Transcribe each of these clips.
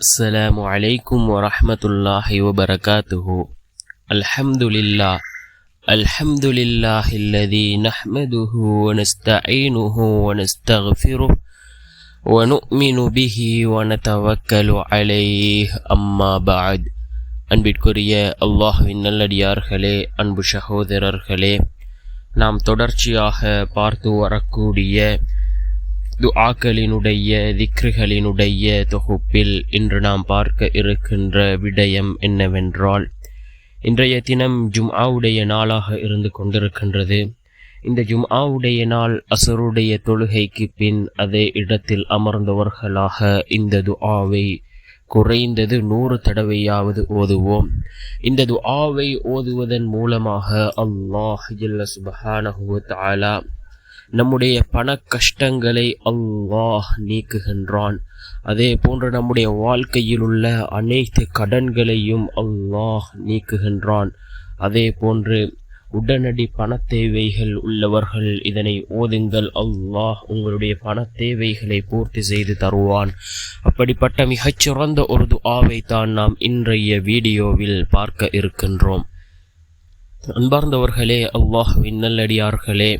السلام عليكم ورحمة الله وبركاته الحمد لله الحمد لله الذي نحمده ونستعينه ونستغفره ونؤمن به ونتوكل عليه أما بعد அன்பிற்குரிய அல்லாஹுவின் நல்லடியார்களே அன்பு சகோதரர்களே நாம் தொடர்ச்சியாக பார்த்து வரக்கூடிய துஆக்களினுடைய திக்ருகளினுடைய தொகுப்பில் இன்று நாம் பார்க்க இருக்கின்ற விடயம் என்னவென்றால் இன்றைய தினம் ஜும்ஆவுடைய நாளாக இருந்து கொண்டிருக்கின்றது. இந்த ஜும்ஆவுடைய நாள் அசருடைய தொழுகைக்கு பின் அதே இடத்தில் அமர்ந்தவர்களாக இந்த துஆவை குறைந்தது நூறு தடவையாவது ஓதுவோம். இந்த துஆவை ஓதுவதன் மூலமாக அல்லாஹ் ஜல்ல சுபஹானஹு தாலா நம்முடைய பண கஷ்டங்களை அல்லாஹ் நீக்குகின்றான். அதே போன்று நம்முடைய வாழ்க்கையில் உள்ள அனைத்து கடன்களையும் அல்லாஹ் நீக்குகின்றான். அதே போன்று உடனடி பண தேவைகள் உள்ளவர்கள் இதனை ஓதுங்கள். அல்லாஹ் உங்களுடைய பண தேவைகளை பூர்த்தி செய்து தருவான். அப்படிப்பட்ட மிகச்சிறந்த ஒரு துஆவை தான் நாம் இன்றைய வீடியோவில் பார்க்க இருக்கின்றோம். அன்பார்ந்தவர்களே அல்லாஹ் நல்லடியார்களே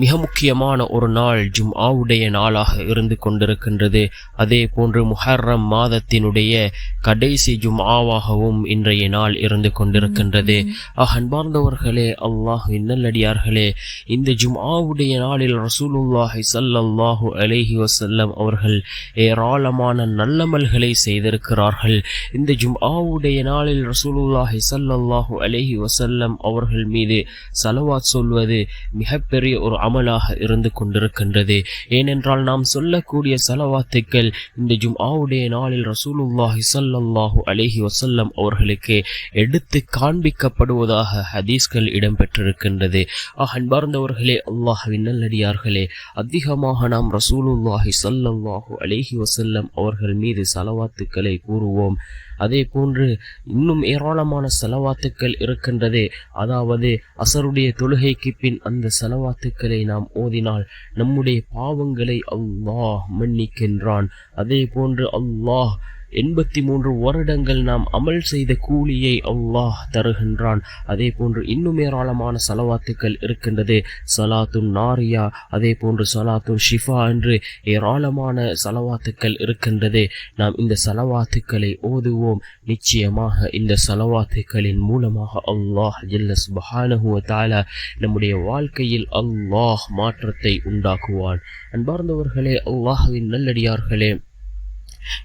மிக முக்கியமான ஒரு நாள் ஜும்ஆவுடைய நாளாக இருந்து கொண்டிருக்கின்றது. அதே போன்று முஹர்ரம் மாதத்தினுடைய கடைசி ஜும்ஆவாகவும் இன்றைய நாள் இருந்து கொண்டிருக்கின்றது. அன்பார்ந்தவர்களே அல்லாஹ் நல்லடியார்களே இந்த ஜும்ஆவுடைய நாளில் ரசூலுல்லாஹி சல்லல்லாஹு அலைஹி வசல்லம் அவர்கள் ஏராளமான நல்லமல்களை செய்திருக்கிறார்கள். இந்த ஜும்ஆவுடைய நாளில் ரசூலுல்லாஹி சல்லல்லாஹு அலைஹி வசல்லம் அவர்கள் மீது சலவாத் சொல்வது மிகப்பெரிய ஒரு அமலாக இருந்து கொண்டிருக்கின்றது. ஏனென்றால் நாம் சொல்லக்கூடிய செலவாத்துக்கள் இந்த ஜும்ஆவுடைய நாளில் ரசூலுல்லாஹி சல்லாஹூ அலேஹி வசல்லம் அவர்களுக்கு எடுத்து காண்பிக்கப்படுவதாக ஹதீஸ்கள் இடம்பெற்றிருக்கின்றது. அன்பார்ந்தவர்களே அல்லாஹின் நல்லடியார்களே அதிகமாக நாம் ரசூலுல்லாஹி சல்லாஹூ அலைஹி வசல்லம் அவர்கள் மீது சலவாத்துக்களை கூறுவோம். அதே போன்று இன்னும் ஏராளமான செலவாத்துக்கள் இருக்கின்றது. அதாவது அசருடைய தொழுகைக்கு பின் அந்த செலவாத்துக்களை நாம் ஓதினால் நம்முடைய பாவங்களை அல்லாஹ் மன்னிக்கின்றான். அதே போன்று அல்லாஹ் எண்பத்தி மூன்று வருடங்கள் நாம் அமல் செய்த கூலியை அல்லாஹ் தருகின்றான். அதே போன்று இன்னும் ஏராளமான சலவாத்துக்கள் இருக்கின்றது. சலாத்தும் நாரியா அதே போன்று சலாத்தும் ஷிஃபா என்று ஏராளமான சலவாத்துக்கள் இருக்கின்றது. நாம் இந்த சலவாத்துக்களை ஓதுவோம். நிச்சயமாக இந்த சலவாத்துக்களின் மூலமாக அல்லாஹ் ஜில்லஸ் சுபஹானஹுவ தாலா நம்முடைய வாழ்க்கையில் அல்லாஹ் மாற்றத்தை உண்டாக்குவான். அன்பார்ந்தவர்களே அல்லாஹுவின் நல்லடியார்களே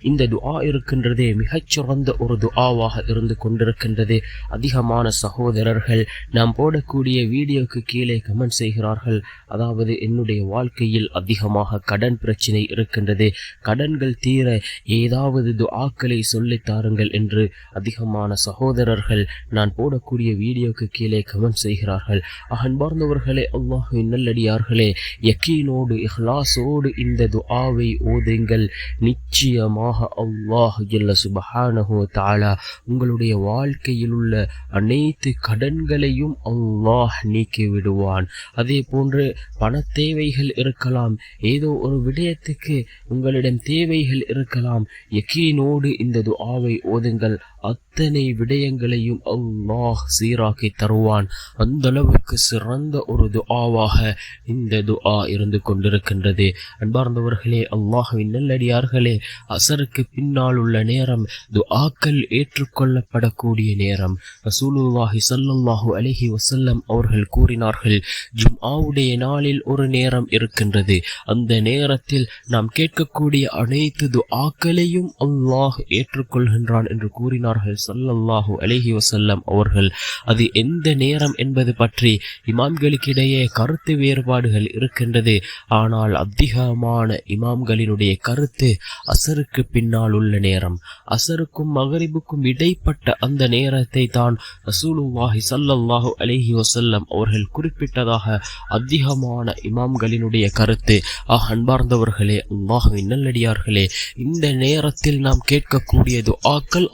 இந்த துஆ இருக்கின்றதே மிகச்சிறந்த ஒரு துஆவாக இருந்து கொண்டிருக்கின்றது. அதிகமான சகோதரர்கள் நாம் போடக்கூடிய வீடியோக்கு கீழே கமெண்ட் செய்கிறார்கள். அதாவது என்னுடைய வாழ்க்கையில் அதிகமாக கடன் பிரச்சனை இருக்கின்றது. கடன்கள் தீர ஏதாவது துஆக்களை சொல்லித் தாருங்கள் என்று அதிகமான சகோதரர்கள் நான் போடக்கூடிய வீடியோக்கு கீழே கமெண்ட் செய்கிறார்கள். அன்பார்ந்தவர்களே அல்லாஹுவின் நல்லடியார்களே யக்கீனோடு இஹ்லாஸோடு இந்த துஆவை ஓதுங்கள். நிச்சயம் நிச்சயமாக அல்லாஹ் ஜல்ல சுபஹானஹு தாலா உங்களுடைய வாழ்க்கையில் உள்ள அனைத்து கடன்களையும் அல்லாஹ் நீக்கி விடுவான். அதே போன்று பண தேவைகள் இருக்கலாம். ஏதோ ஒரு விடயத்துக்கு உங்களிடம் தேவைகள் இருக்கலாம். யக்கீனோடு இந்த துஆவை ஓதுங்கள். அத்தனை விடயங்களையும் அல்லாஹ் சீராக்கி தருவான். அந்த அளவுக்கு சிறந்த ஒரு துஆவாக இந்த துஆ இருந்து கொண்டிருக்கின்றது. அன்பார்ந்தவர்களே அல்லாஹுவின் நல்லடியார்களே அசருக்கு பின்னால் உள்ள நேரம் துஆக்கள் ஏற்றுக்கொள்ளப்படக்கூடிய நேரம். ரசூலுல்லாஹி சல்லல்லாஹு அலஹி வசல்லம் அவர்கள் கூறினார்கள் ஜும் ஆவுடைய நாளில் ஒரு நேரம் இருக்கின்றது. அந்த நேரத்தில் நாம் கேட்கக்கூடிய அனைத்து துஆக்களையும் அல்லாஹ் ஏற்றுக்கொள்கின்றான் என்று கூறினார் சொன்னார்கள் சல்லல்லாஹு அலிஹி வசல்லம் அவர்கள். அது எந்த நேரம் என்பது பற்றி இமாம்களுக்கிடையே கருத்து வேறுபாடுகள் இருக்கின்றது. ஆனால் அதிகமான இமாம்களினுடைய கருத்து அசருக்கு பின்னால் உள்ள நேரம். அசருக்கும் மகரிபுக்கும் இடைப்பட்ட அந்த நேரத்தை தான் ரசூலுல்லாஹி சல்லல்லாஹு அலிஹி வசல்லம் அவர்கள் குறிப்பிட்டதாக அதிகமான இமாம்களினுடைய கருத்து. ஆஹ் அன்பார்ந்தவர்களே அல்லாஹுவின் நல்லடியார்களே இந்த நேரத்தில் நாம் கேட்கக்கூடிய துஆக்கள் ஆக்கள்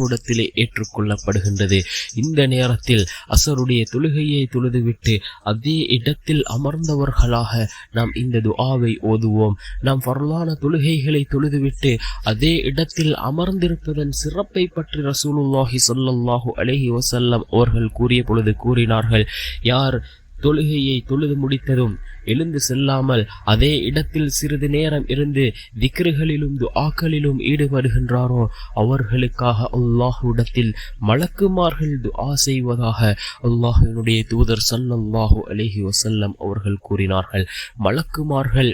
அல்லாஹுடத்திலே ஏற்றுக்கொள்ளப்படுகின்றது. இந்த நேரத்தில் அசருடைய தொழுகையை தொழுதுவிட்டு அதே இடத்தில் அமர்ந்தவர்களாக நாம் இந்த துஆவை ஓதுவோம். நாம் பரலான தொழுகைகளை தொழுதுவிட்டு அதே இடத்தில் அமர்ந்திருப்பதன் சிறப்பை பற்றி ரசூலுல்லாஹி சொல்லல்லாஹு அலஹி வசல்லம் அவர்கள் கூறிய பொழுது கூறினார்கள் யார் தொழுகையை தொழுது முடித்ததும் எழுந்து செல்லாமல் அதே இடத்தில் சிறிது நேரம் இருந்து திக்ருகளிலும் துஆக்களிலும் ஈடுபடுகின்றாரோ அவர்களுக்காக அல்லாஹுடத்தில் மலக்குமார்கள் துஆ செய்வதாக அல்லாஹினுடைய தூதர் சல்லல்லாஹு அலஹி வசல்லம் அவர்கள் கூறினார்கள். மலக்குமார்கள்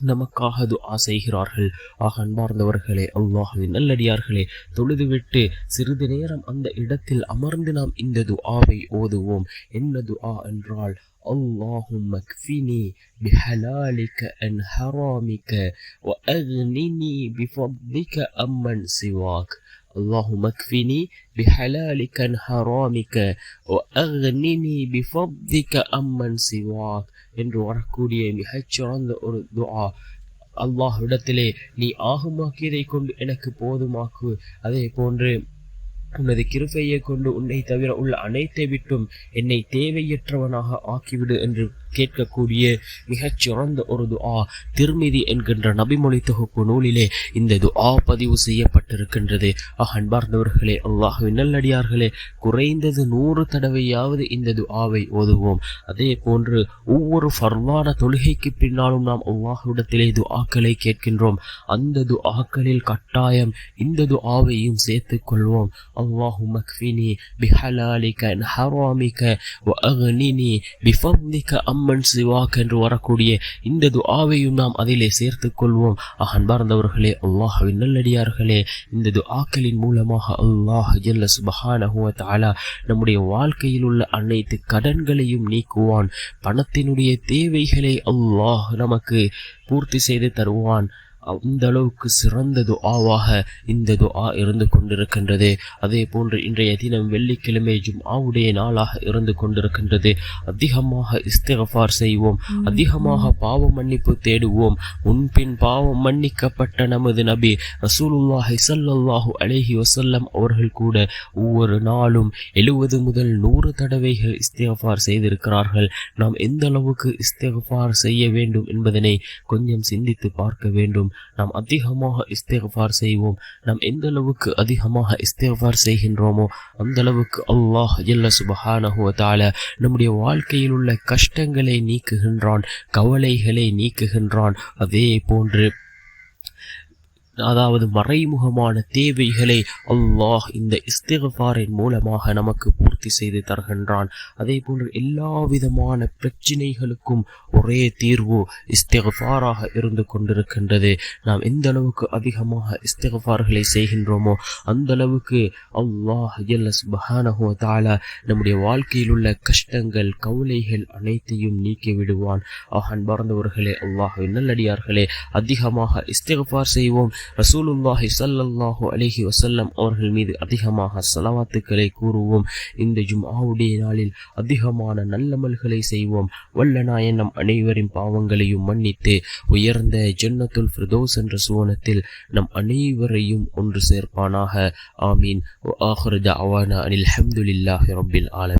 நமக்காக துஆ செய்கிறார்கள் ஆக அன்பார்ந்தவர்களே அல்லாஹுவின் நல்லடியார்களே தொழுதுவிட்டு சிறிது நேரம் அந்த இடத்தில் அமர்ந்து நாம் இந்த துஆவை ஓதுவோம் என்ன துஆ என்றால் اللهم اكفني بحلالك عن حرامك وأغنني بفضلك أمن سواك اللهم اكفني بحلالك عن حرامك وأغنني بفضلك أمن سواك என்று வரக்கூடிய மிகச்சிறந்த ஒரு துஆ அல்லாஹ் இடத்திலே நீ ஆகுமாக்கியதை கொண்டு எனக்கு போதுமாக்கு அதே போன்று உனது கிருப்பையை கொண்டு உன்னை தவிர உள்ள அனைத்தை விட்டும் என்னை தேவையற்றவனாக ஆக்கிவிடு என்று கேட்கக்கூடிய மிகச் சிறந்த ஒரு துஆ திருமிதி என்கின்ற நபிமொழி தொகுப்பு நூலிலே இந்த துஆ பதிவு செய்யப்பட்டிருக்கின்றது. அன்பார்ந்தவர்களே அல்லாஹுவின் நல்லடியார்களே குறைந்தது நூறு தடவையாவது இந்த துஆவை ஓதுவோம். அதே போன்று ஒவ்வொரு ஃபர்வான தொழுகைக்கு பின்னாலும் நாம் அல்லாஹுவிடத்திலே துஆக்களை கேட்கின்றோம். அந்த துஆக்களில் கட்டாயம் இந்த துஆவையும் சேர்த்துக் கொள்வோம். அல்லாஹு மக்ஃபினி பிஹலாலிக ஹராமிக வ அக்னினி பிஃபத்லிக அம் அம்மன் சிவாக் என்று வரக்கூடிய இந்த துஆவையும் நாம் அதிலே சேர்த்து கொள்வோம். அன்பார்ந்தவர்களே அல்லாஹ்வின் நல்லடியார்களே இந்த துஆக்களின் மூலமாக அல்லாஹ் ஜல்ல சுபஹானஹு தாலா நம்முடைய வாழ்க்கையில் உள்ள அனைத்து கடன்களையும் நீக்குவான். பணத்தினுடைய தேவைகளை அல்லாஹ் நமக்கு பூர்த்தி செய்து தருவான். அந்த அளவுக்கு சிறந்த துஆவாக இந்த துஆ இருந்து கொண்டிருக்கின்றது. அதே போன்று இன்றைய தினம் வெள்ளிக்கிழமை ஜும்ஆவுடைய நாளாக இருந்து கொண்டிருக்கின்றது. அதிகமாக இஸ்திகஃபார் செய்வோம். அதிகமாக பாவ மன்னிப்பு தேடுவோம். முன்பின் பாவம் மன்னிக்கப்பட்ட நமது நபி ரசூலுல்லாஹி ஸல்லல்லாஹு அலைஹி வஸல்லம் அவர்கள் கூட ஒவ்வொரு நாளும் எழுபது முதல் நூறு தடவைகள் இஸ்திகஃபார் செய்திருக்கிறார்கள். நாம் எந்த அளவுக்கு இஸ்திகஃபார் செய்ய வேண்டும் என்பதனை கொஞ்சம் சிந்தித்து பார்க்க வேண்டும். நாம் அதிகமாக இஸ்திகஃபார் செய்வோம். நாம் எந்த அளவுக்கு அதிகமாக இஸ்திகஃபார் செய்கின்றோமோ அந்த அளவுக்கு அல்லாஹ் எல்ல சுபஹானஹு நம்முடைய வாழ்க்கையில் உள்ள கஷ்டங்களை நீக்குகின்றான் கவலைகளை நீக்குகின்றான். அதே போன்று அதாவது மறைமுகமான தேவைகளை அல்லாஹ் இந்த இஸ்திகஃபாரின் மூலமாக நமக்கு பூர்த்தி செய்து தருகின்றான். அதே போன்று எல்லா விதமான பிரச்சினைகளுக்கும் ஒரே தீர்வு இஸ்திகஃபாராக இருந்து கொண்டிருக்கின்றது. நாம் எந்த அளவுக்கு அதிகமாக இஸ்திகஃபார்களை செய்கின்றோமோ அந்த அளவுக்கு அல்லாஹ் ஜல்ல சுபஹானஹு நம்முடைய வாழ்க்கையில் உள்ள கஷ்டங்கள் கவலைகள் அனைத்தையும் நீக்கி விடுவான். அன்பர்ந்தவர்களே அல்லாஹ் நல்லடியார்களே அதிகமாக இஸ்திகபார் செய்வோம். ரசூலுல்லாஹி ஸல்லல்லாஹு அலைஹி வசல்லம் அவர்கள் மீது அதிகமாக ஸலவாத்துக்களை கூறுவோம். இந்த ஜும்ஆவுடைய நாளில் அதிகமான நல்லமல்களை செய்வோம். வல்ல நாயனம் அனைவரின் பாவங்களையும் மன்னித்து உயர்ந்த ஜன்னத்துல் ஃபிர்தௌஸ் என்ற சுவனத்தில் நம் அனைவரையும் ஒன்று சேர்ப்பானாக. ஆமீன். ஆஹிரு தஅவானா அனில் அஹமதுல்லாஹி ரபில் ஆலம்